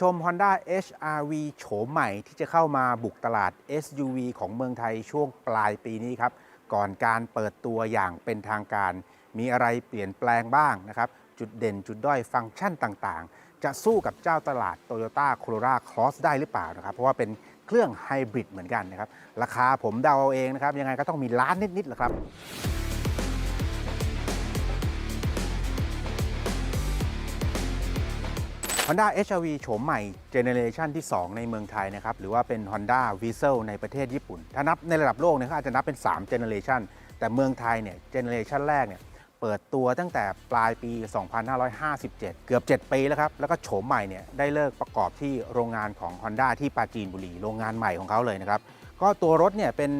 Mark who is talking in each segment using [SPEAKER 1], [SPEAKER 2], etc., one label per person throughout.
[SPEAKER 1] ชม Honda HRV โฉมใหม่ที่จะเข้ามาบุกตลาด SUV ของเมืองไทยช่วงปลายปีนี้ครับ ก่อนการเปิดตัวอย่างเป็นทางการ มีอะไรเปลี่ยนแปลงบ้างนะครับ จุดเด่นจุดด้อยฟังก์ชันต่างๆ จะสู้กับเจ้าตลาด Toyota Corolla Cross ได้หรือเปล่านะครับ เพราะว่าเป็นเครื่องไฮบริดเหมือนกันนะครับ ราคาผมเดาเอาเองนะครับ ยังไงก็ต้องมีล้านนิดๆแหละครับ Honda HRV โฉมใหม่เจเนเรชันที่ 2 ในเมืองไทยนะครับ หรือว่าเป็น Honda v i s e l ในประเทศญี่ปุ่น ถ้านับในระดับโลกเนี่ยเขาอาจจะนับเป็น3เจเนเรชันแต่เมืองไทยเนี่ยเจเนเรชันแรกเนี่ยเปิดตัวตั้งแต่ปลายปี 2557 เกือบ 7 ปีแล้วครับ แล้วก็โฉมใหม่เนี่ยได้เลิกประกอบที่โรงงานของ Honda ที่ปราจีนบุรี โรงงานใหม่ของเขาเลยนะครับ ก็ตัวรถเนี่ยเป็น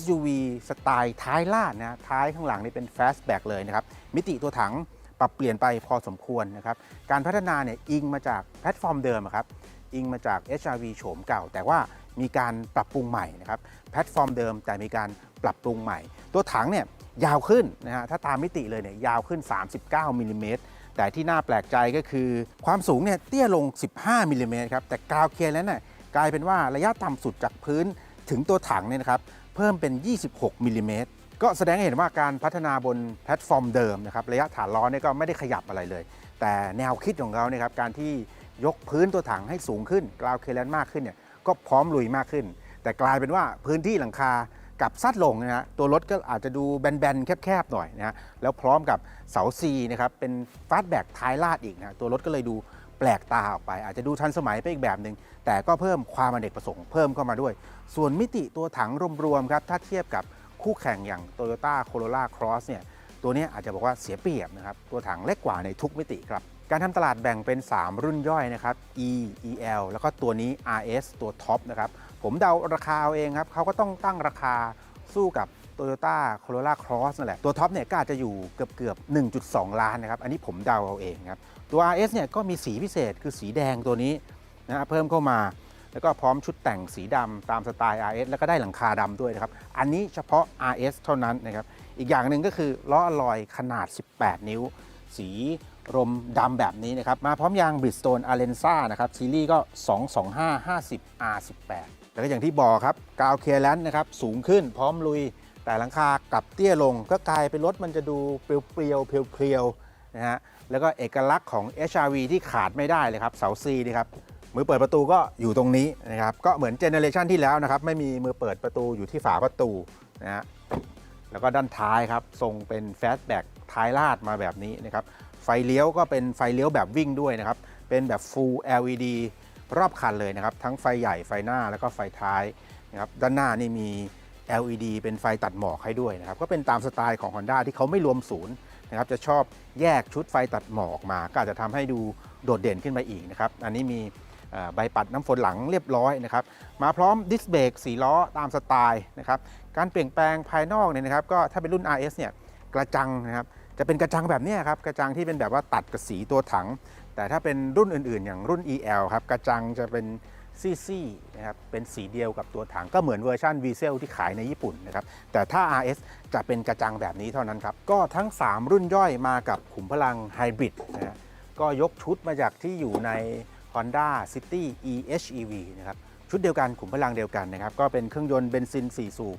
[SPEAKER 1] SUV สไตล์ท้ายลาดนะ ท้ายข้างหลังนี่เป็น fastback เลยนะครับ มิติตัวถัง ปรับเปลี่ยนไปพอสมควรนะครับ การพัฒนาเนี่ยอิงมาจากแพลตฟอร์มเดิมครับอิงมาจาก HRV โฉมเก่า แต่ว่ามีการปรับปรุงใหม่นะครับแพลตฟอร์มเดิมแต่มีการปรับปรุงใหม่ ตัวถังเนี่ยยาวขึ้นนะฮะถ้าตามมิติเลยเนี่ยยาวขึ้น 39มิลลิเมตรแต่ที่น่าแปลกใจก็คือ ความสูงเนี่ยเตี้ยลง 15มิลลิเมตรครับแต่กาวเคลียร์แล้วเนี่ยกลายเป็นว่าระยะต่ำสุดจากพื้นถึงตัวถังเนี่ยนะครับเพิ่มเป็น 26มิลลิเมตร ก็แสดงให้เห็นว่าการพัฒนาบนแพลตฟอร์มเดิมนะครับระยะฐานล้อเนี่ยก็ไม่ได้ขยับอะไรเลย แต่แนวคิดของเขาเนี่ยครับการที่ยกพื้นตัวถังให้สูงขึ้นกราวเคลียร์มากขึ้นเนี่ยก็พร้อมลุยมากขึ้น แต่กลายเป็นว่าพื้นที่หลังคากับซัดลงนะฮะตัวรถก็อาจจะดูแบนๆ แคบๆ หน่อยนะฮะแล้วพร้อมกับเสาซีนะครับเป็นฟาสแบ็กท้ายลาดอีกนะตัวรถก็เลยดูแปลกตาออกไป อาจจะดูทันสมัยไปอีกแบบหนึ่งแต่ก็เพิ่มความอเนกประสงค์เพิ่มเข้ามาด้วย ส่วนมิติตัวถังรวมๆครับถ้าเทียบกับ คู่แข่งอย่าง Toyota Corolla Cross เนี่ยตัวนี้อาจจะบอกว่าเสียเปรียบนะครับตัวถังเล็กกว่าในทุกมิติครับการทำตลาดแบ่งเป็น 3 รุ่นย่อยนะครับ E EL แล้วก็ตัวนี้ RS ตัวท็อปนะครับผมเดาราคาเอาเองครับเขาก็ต้องตั้งราคาสู้กับ Toyota Corolla Cross นั่นแหละตัวท็อปเนี่ยก็อาจจะอยู่เกือบเกือบ1.2 ล้านนะครับอันนี้ผมเดาเอาเองครับตัว RS เนี่ยก็มีสีพิเศษคือสีแดงตัวนี้นะเพิ่มเข้ามา แล้วก็พร้อมชุดแต่งสีดำตามสไตล์ RS แล้วก็ได้หลังคาดำด้วยนะครับ อันนี้เฉพาะ RS เท่านั้นนะครับ อีกอย่างหนึ่งก็คือล้ออลอยขนาด 18 นิ้ว สีรมดำแบบนี้นะครับ มาพร้อมยาง Bridgestone Alenza นะครับ ซีรีส์ก็ 225 50 R18 แล้วก็อย่างที่บอกครับกาวเคลียร์แลนด์นะครับสูงขึ้นพร้อมลุย แต่หลังคากลับเตี้ยลง ก็กลายเป็นรถมันจะดูเปรียวๆเพลียวๆนะฮะแล้วก็เอกลักษณ์ของ HRV ที่ขาดไม่ได้เลยครับเสาซีนี่ครับ มือเปิดประตูก็อยู่ตรงนี้นะครับ ก็เหมือนเจเนเรชันที่แล้วนะครับ ไม่มีมือเปิดประตูอยู่ที่ฝาประตูนะฮะแล้วก็ด้านท้ายครับทรงเป็นแฟสแบ็กท้ายลาดมาแบบนี้นะครับ ไฟเลี้ยวก็เป็นไฟเลี้ยวแบบวิ่งด้วยนะครับ เป็นแบบ Full LED รอบคันเลยนะครับ ทั้งไฟใหญ่ไฟหน้าแล้วก็ไฟท้ายนะครับ ด้านหน้านี่มี LED เป็นไฟตัดหมอกให้ด้วยนะครับ ก็เป็นตามสไตล์ของ Honda ที่เขาไม่รวมศูนย์นะครับ จะชอบแยกชุดไฟตัดหมอกมา ก็อาจจะทำให้ดูโดดเด่นขึ้นไปอีกนะครับ อันนี้มี ใบปัดน้ำฝนหลังเรียบร้อยนะครับมาพร้อมดิสเบรกสีล้อตามสไตล์นะครับการเปลี่ยนแปลงภายนอกเนี่ยนะครับก็ถ้าเป็นรุ่น RS เนี่ยกระจังนะครับจะเป็นกระจังแบบนี้ครับกระจังที่เป็นแบบว่าตัดกับสีตัวถัง แต่ถ้าเป็นรุ่นอื่นๆ อย่างรุ่น EL ครับกระจังจะเป็นซี่ๆนะครับเป็นสีเดียวกับตัวถังก็เหมือนเวอร์ชัน v ีเซลที่ขายในญี่ปุ่นนะครับแต่ถ้า RS จะเป็นกระจังแบบนี้เท่านั้นครับก็ทั้ง 3 รุ่นย่อยมากับขุมพลังไฮบริดนะฮะก็ยกชุดมาจากที่อยู่ใน Honda City EHEV นะครับชุดเดียวกันขุมพลังเดียวกันนะครับก็เป็นเครื่องยนต์เบนซิน 4 สูบ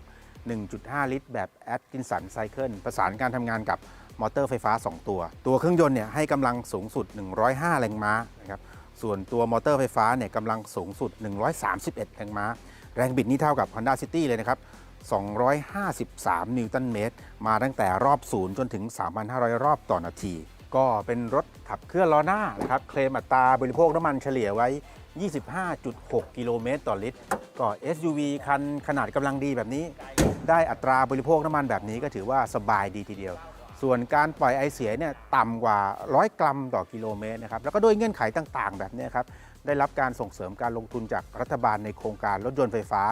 [SPEAKER 1] 1.5 ลิตร แบบ Atkinson Cycle ประสานการทำงานกับมอเตอร์ไฟฟ้า 2 ตัว ตัวเครื่องยนต์เนี่ยให้กำลังสูงสุด 105 แรงม้านะครับส่วนตัวมอเตอร์ไฟฟ้าเนี่ยกำลังสูงสุด 131 แรงม้า แรงบิดนี่เท่ากับ Honda City เลยนะครับ 253 นิวตันเมตร มาตั้งแต่รอบ0จนถึง 3,500 รอบต่อนาที ก็เป็นรถขับเคลื่อนล้อหน้านะครับ เคลมอัตราบริโภคน้ำมันเฉลี่ยไว้ 25.6 กิโลเมตรต่อลิตร ก็ SUV คันขนาดกำลังดีแบบนี้ ได้อัตราบริโภคน้ำมันแบบนี้ก็ถือว่าสบายดีทีเดียว ส่วนการปล่อยไอเสียเนี่ยต่ำกว่า 100 กรัมต่อกิโลเมตรนะครับ แล้วก็ด้วยเงื่อนไขต่างๆ แบบนี้ครับ ได้รับการส่งเสริมการลงทุนจากรัฐบาลในโครงการรถยนต์ไฟฟ้า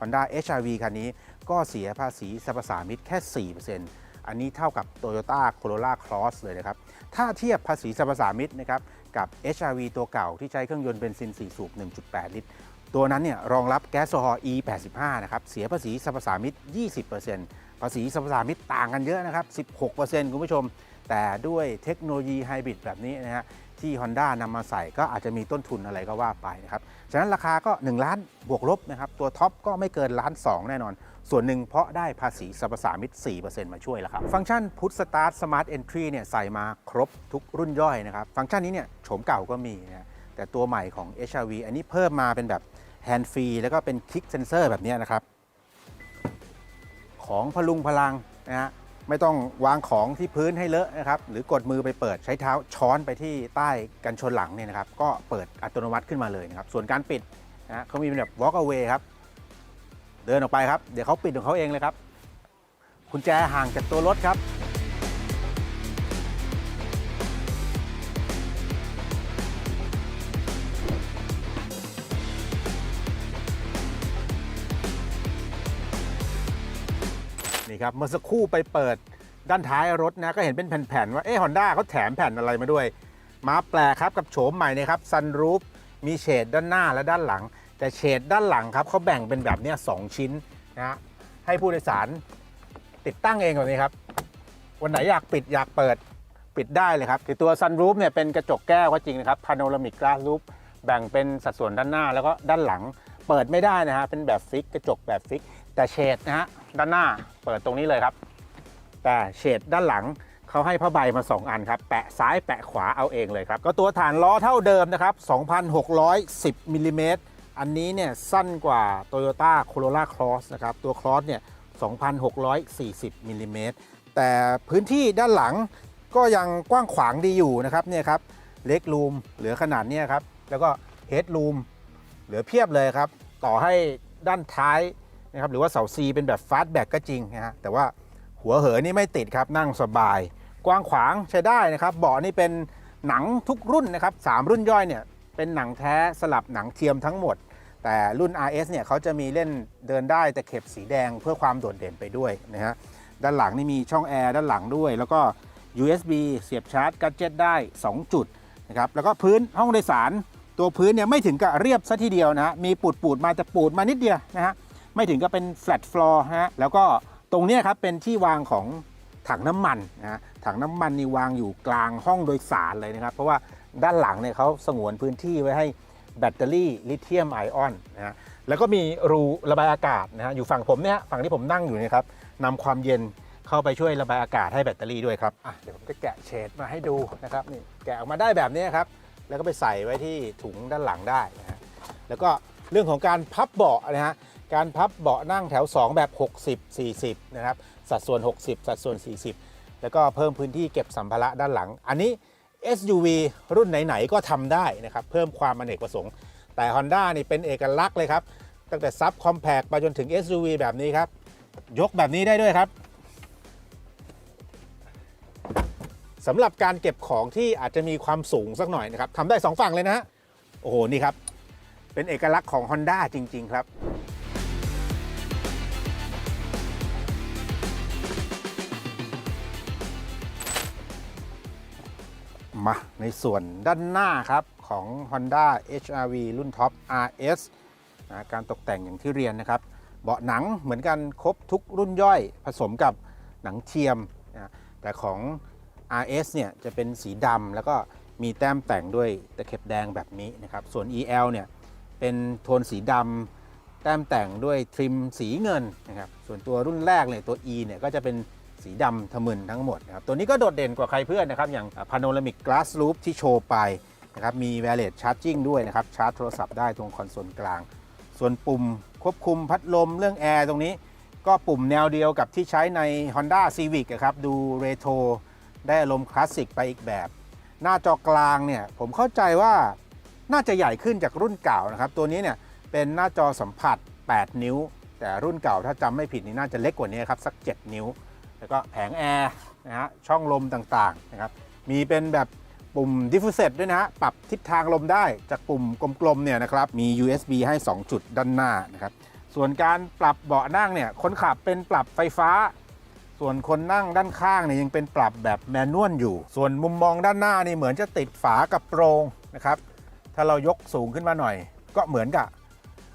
[SPEAKER 1] Honda HRV คันนี้ก็เสียภาษีสรรพสามิตแค่ 4% อันนี้เท่ากับ Toyota Corolla Cross เลยนะครับ ถ้าเทียบภาษีสรรพสามิตนะครับ กับ HRV ตัวเก่าที่ใช้เครื่องยนต์เบนซิน 4 สูบ 1.8 ลิตร ตัวนั้นเนี่ยรองรับแก๊สโซฮอล์ E85 นะครับ เสียภาษีสรรพสามิต 20%ภาษีสรรพสามิตต่างกันเยอะนะครับ 16%คุณผู้ชม แต่ด้วยเทคโนโลยีไฮบริดแบบนี้นะฮะที่ Honda นำมาใส่ก็อาจจะมีต้นทุนอะไรก็ว่าไปนะครับ ฉะนั้นราคาก็ 1 ล้านบวกลบนะครับ ตัวท็อปก็ไม่เกินล้าน2แน่นอน ส่วนหนึ่งเพราะได้ภาษีสรรพสามิต4%มาช่วยแล้วครับ ฟังก์ชัน Push Start Smart Entry เนี่ยใส่มาครบทุกรุ่นย่อยนะครับ ฟังก์ชันนี้เนี่ยโฉมเก่าก็มีนะแต่ตัวใหม่ของ HRV อันนี้เพิ่มมาเป็นแบบ Hand Free แล้วก็เป็น Kick Sensor แบบนี้นะครับ ของพลุงพลังนะฮะไม่ต้องวางของที่พื้นให้เลอะนะครับหรือกดมือไปเปิดใช้เท้าช้อนไปที่ใต้กันชนหลังเนี่ยนะครับก็เปิดอัตโนมัติขึ้นมาเลยนะครับส่วนการปิดนะฮะเขามีเป็นแบบ walk away ครับ เดินออกไปครับ เดี๋ยวเขาปิดของเขาเองเลยครับกุญแจห่างจากตัวรถครับ นี่ครับ เมื่อสักครู่ไปเปิดด้านท้ายรถนะ ก็เห็นเป็นแผ่น ๆ ว่า เอ๊ะฮอนด้าเขาแถมแผ่นอะไรมาด้วย มาแปลครับกับโฉมใหม่นะครับซันรูฟมีเฉดด้านหน้าและด้านหลัง แต่เฉดด้านหลังครับเขาแบ่งเป็นแบบนี้สองชิ้นนะฮะให้ผู้โดยสารติดตั้งเองแบบนี้ครับ วันไหนอยากปิดอยากเปิดปิดได้เลยครับคือตัวซันรูฟเนี่ยเป็นกระจกแก้วก็จริงนะครับพาโนรามิกก a าส r ู o แบ่งเป็นสัดส่วนด้านหน้าแล้วก็ด้านหลังเปิดไม่ได้นะฮะเป็นแบบฟิกกระจกแบบฟิก แต่เฉดนะฮะด้านหน้าเปิดตรงนี้เลยครับ แต่เฉดด้านหลังเขาให้ผ้าใบมา 2 อันครับแปะซ้ายแปะขวาเอาเองเลยครับ ก็ตัวฐานล้อเท่าเดิมนะครับ 2,610มิลลิเมตร อันนี้เนี่ยสั้นกว่า Toyota Corolla Cross นะครับ ตัว Cross เนี่ย 2,640มิลลิเมตรแต่พื้นที่ด้านหลังก็ยังกว้างขวางดีอยู่นะครับเนี่ยครับเล็กรูมเหลือขนาดเนี้ยครับ แล้วก็เฮดรูมเหลือเพียบเลยครับ ต่อให้ด้านท้ายนะครับหรือว่าเสาซีเป็นแบบฟาสต์แบ็กก็จริงนะฮะแต่ว่าหัวเหอนี่ไม่ติดครับนั่งสบาย กว้างขวางใช้ได้นะครับเบาะนี่เป็นหนังทุกรุ่นนะครับสามรุ่นย่อยเนี่ยเป็นหนังแท้สลับหนังเทียมทั้งหมด แต่รุ่น RS เนี่ยเขาจะมีเล่นเดินได้แต่เข็บสีแดงเพื่อความโดดเด่นไปด้วยนะฮะด้านหลังนี่มีช่องแอร์ด้านหลังด้วย แล้วก็ USB เสียบชาร์จกัจเจ็ตได้ 2 จุดนะครับแล้วก็พื้นห้องโดยสาร ตัวพื้นเนี่ยไม่ถึงกับเรียบซะทีเดียวนะมีปูดปูดๆมาแต่ปูดมานิดเดียวนะฮะไม่ถึงกับเป็น flat floor ฮะแล้วก็ตรงนี้ครับเป็นที่วางของถังน้ำมันนะฮะถังน้ำมันนี่วางอยู่กลางห้องโดยสารเลยนะครับ เพราะว่าด้านหลังเนี่ยเขาสงวนพื้นที่ไว้ให้ แบตเตอรี่ลิเธียมไอออนนะฮะแล้วก็มีรูระบายอากาศนะฮะอยู่ฝั่งผมเนี่ยฝั่งที่ผมนั่งอยู่นะครับนำความเย็นเข้าไปช่วยระบายอากาศให้แบตเตอรี่ด้วยครับอะเดี๋ยวผมจะแกะเฉดมาให้ดูนะครับนี่แกะออกมาได้แบบนี้ครับแล้วก็ไปใส่ไว้ที่ถุงด้านหลังได้นะฮะแล้วก็เรื่องของการพับเบาะนะฮะการพับเบาะนั่งแถว 2 แบบ 60 40 นะครับ สัดส่วน 60 สัดส่วน 40 แล้วก็เพิ่มพื้นที่เก็บสัมภาระด้านหลัง อันนี้ SUV รุ่นไหนๆก็ทำได้นะครับ เพิ่มความอเนกประสงค์ แต่ Honda นี่เป็นเอกลักษณ์เลยครับ ตั้งแต่ซับคอมแพกไปจนถึง SUV แบบนี้ครับ ยกแบบนี้ได้ด้วยครับสำหรับการเก็บของที่อาจจะมีความสูงสักหน่อยนะครับทำได้ 2 ฝั่งเลยนะฮะโอ้โห นี่ครับ เป็นเอกลักษณ์ของ Honda จริง ๆ ครับ มาในส่วนด้านหน้าครับของ Honda HRV รุ่นท็อป RS นะการตกแต่งอย่างที่เรียนนะครับ เบาะหนังเหมือนกันครบทุกรุ่นย่อยผสมกับหนังเทียมนะแต่ของ RS เนี่ยจะเป็นสีดำแล้วก็มีแต้มแต่งด้วยตะเข็บแดงแบบนี้นะครับ ส่วน EL เนี่ยเป็นโทนสีดำแต้มแต่งด้วยทริมสีเงินนะครับ ส่วนตัวรุ่นแรกเนี่ยตัว E เนี่ยก็จะเป็น สีดำทะมึนทั้งหมดนะครับตัวนี้ก็โดดเด่นกว่าใครเพื่อนนะครับ อย่าง Panoramic Glass Roof ที่โชว์ไปนะครับมี Wireless Charging ด้วยนะครับ ชาร์จโทรศัพท์ได้ตรงคอนโซลกลาง ส่วนปุ่มควบคุมพัดลมเรื่องแอร์ตรงนี้ ก็ปุ่มแนวเดียวกับที่ใช้ใน Honda Civic อะครับดูเรโทรได้อารมณ์คลาสสิกไปอีกแบบ หน้าจอกลางเนี่ยผมเข้าใจว่าน่าจะใหญ่ขึ้นจากรุ่นเก่านะครับ ตัวนี้เนี่ยเป็นหน้าจอสัมผัส 8 นิ้ว แต่รุ่นเก่าถ้าจำไม่ผิดนี่น่าจะเล็กกว่านี้ครับสัก 7 นิ้ว แล้วก็แผงแอร์นะฮะช่องลมต่างๆนะครับมีเป็นแบบปุ่มดิฟฟิวเซตด้วยนะฮะปรับทิศทางลมได้จากปุ่มกลมๆเนี่ยนะครับมี USB ให้ 2 จุดด้านหน้านะครับส่วนการปรับเบาะนั่งเนี่ยคนขับเป็นปรับไฟฟ้า ส่วนคนนั่งด้านข้างเนี่ยยังเป็นปรับแบบแมนนวลอยู่ ส่วนมุมมองด้านหน้านี่เหมือนจะติดฝากับโปรงนะครับถ้าเรายกสูงขึ้นมาหน่อย ก็เหมือนกับ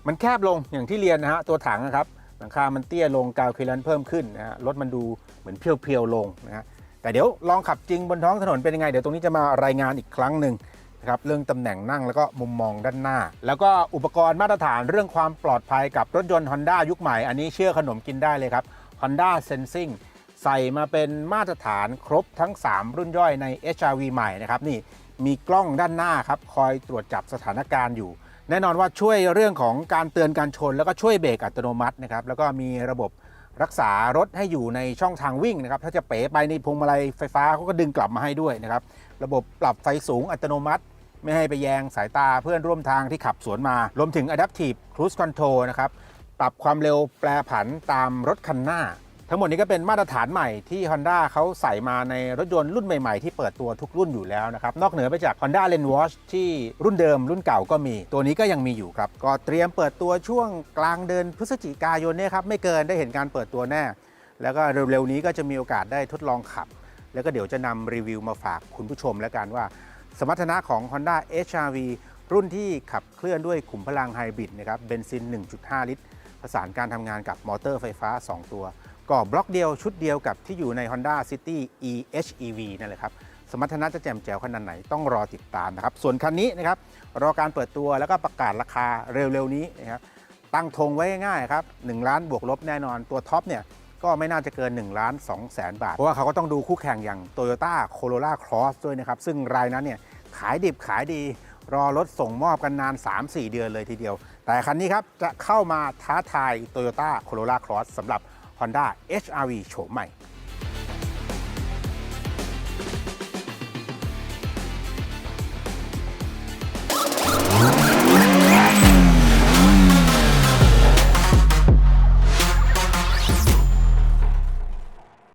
[SPEAKER 1] มันแคบลงอย่างที่เรียนนะฮะตัวถังนะครับ ลังคามันเตี้ยลงกาวเคลันเพิ่มขึ้นนะฮะรถมันดูเหมือนเพียวๆลงนะฮะแต่เดี๋ยวลองขับจริงบนท้องถนนเป็นยังไง เดี๋ยวตรงนี้จะมารายงานอีกครั้งหนึ่งนะครับเรื่องตำแหน่งนั่งแล้วก็มุมมองด้านหน้า แล้วก็อุปกรณ์มาตรฐานเรื่องความปลอดภัยกับรถยนต์ Honda ยุคใหม่ อันนี้เชื่อขนมกินได้เลยครับ Honda Sensing ใส่มาเป็นมาตรฐานครบทั้ง 3 รุ่นย่อยใน HRV ใหม่นะครับนี่มีกล้องด้านหน้าครับคอยตรวจจับสถานการณ์อยู่ แน่นอนว่าช่วยเรื่องของการเตือนการชน แล้วก็ช่วยเบรกอัตโนมัตินะครับแล้วก็มีระบบรักษารถให้อยู่ในช่องทางวิ่งนะครับถ้าจะเป๋ไปในพวงมาลัยไฟฟ้าเขาก็ดึงกลับมาให้ด้วยนะครับระบบปรับไฟสูงอัตโนมัติ ไม่ให้ไปแยงสายตาเพื่อนร่วมทางที่ขับสวนมารวมถึง Adaptive Cruise Control นะครับปรับความเร็วแปรผันตามรถคันหน้า ทั้งหมดนี้ก็เป็นมาตรฐานใหม่ที่ Honda เขาใส่มาในรถยนต์รุ่นใหม่ๆ ที่เปิดตัวทุกรุ่นอยู่แล้วนะครับ นอกเหนือไปจาก Honda l a n w a s h ที่รุ่นเดิมรุ่นเก่าก็มี ตัวนี้ก็ยังมีอยู่ครับ ก็เตรียมเปิดตัวช่วงกลางเดือนพฤศจิกายนเนี่ยครับไม่เกินได้เห็นการเปิดตัวแน่ แล้วก็เร็วๆนี้ก็จะมีโอกาสได้ทดลองขับ แล้วก็เดี๋ยวจะนำรีวิวมาฝากคุณผู้ชมแล้วกันว่า สมรรถนะของ Honda HRV รุ่นที่ขับเคลื่อนด้วยขุมพลังไฮบริดนะครับเบนซิน 1.5 ลิตรประสานการทำงานกับมอเตอร์ไฟฟ้า 2 ตัว ก็บล็อกเดียวชุดเดียวกับที่อยู่ใน Honda City eHEV นั่นแหละครับสมรรถนะจะแจ่มแจ๋วขนาดไหนต้องรอติดตามนะครับ ส่วนคันนี้นะครับรอการเปิดตัวแล้วก็ประกาศราคาเร็วๆนี้นะครับตั้งธงไว้ง่ายๆครับ1ล้านบวกลบแน่นอนตัวท็อปเนี่ยก็ไม่น่าจะเกิน1ล้าน2แสนบาท เพราะว่าเขาก็ต้องดูคู่แข่งอย่าง Toyota Corolla Cross ด้วยนะครับ ซึ่งรายนั้นเนี่ยขายดิบขายดี รอรถส่งมอบกันนาน 3-4 เดือนเลยทีเดียว แต่คันนี้ครับจะเข้ามาท้าทาย Toyota Corolla Cross สำหรับ Honda HRV โฉมใหม่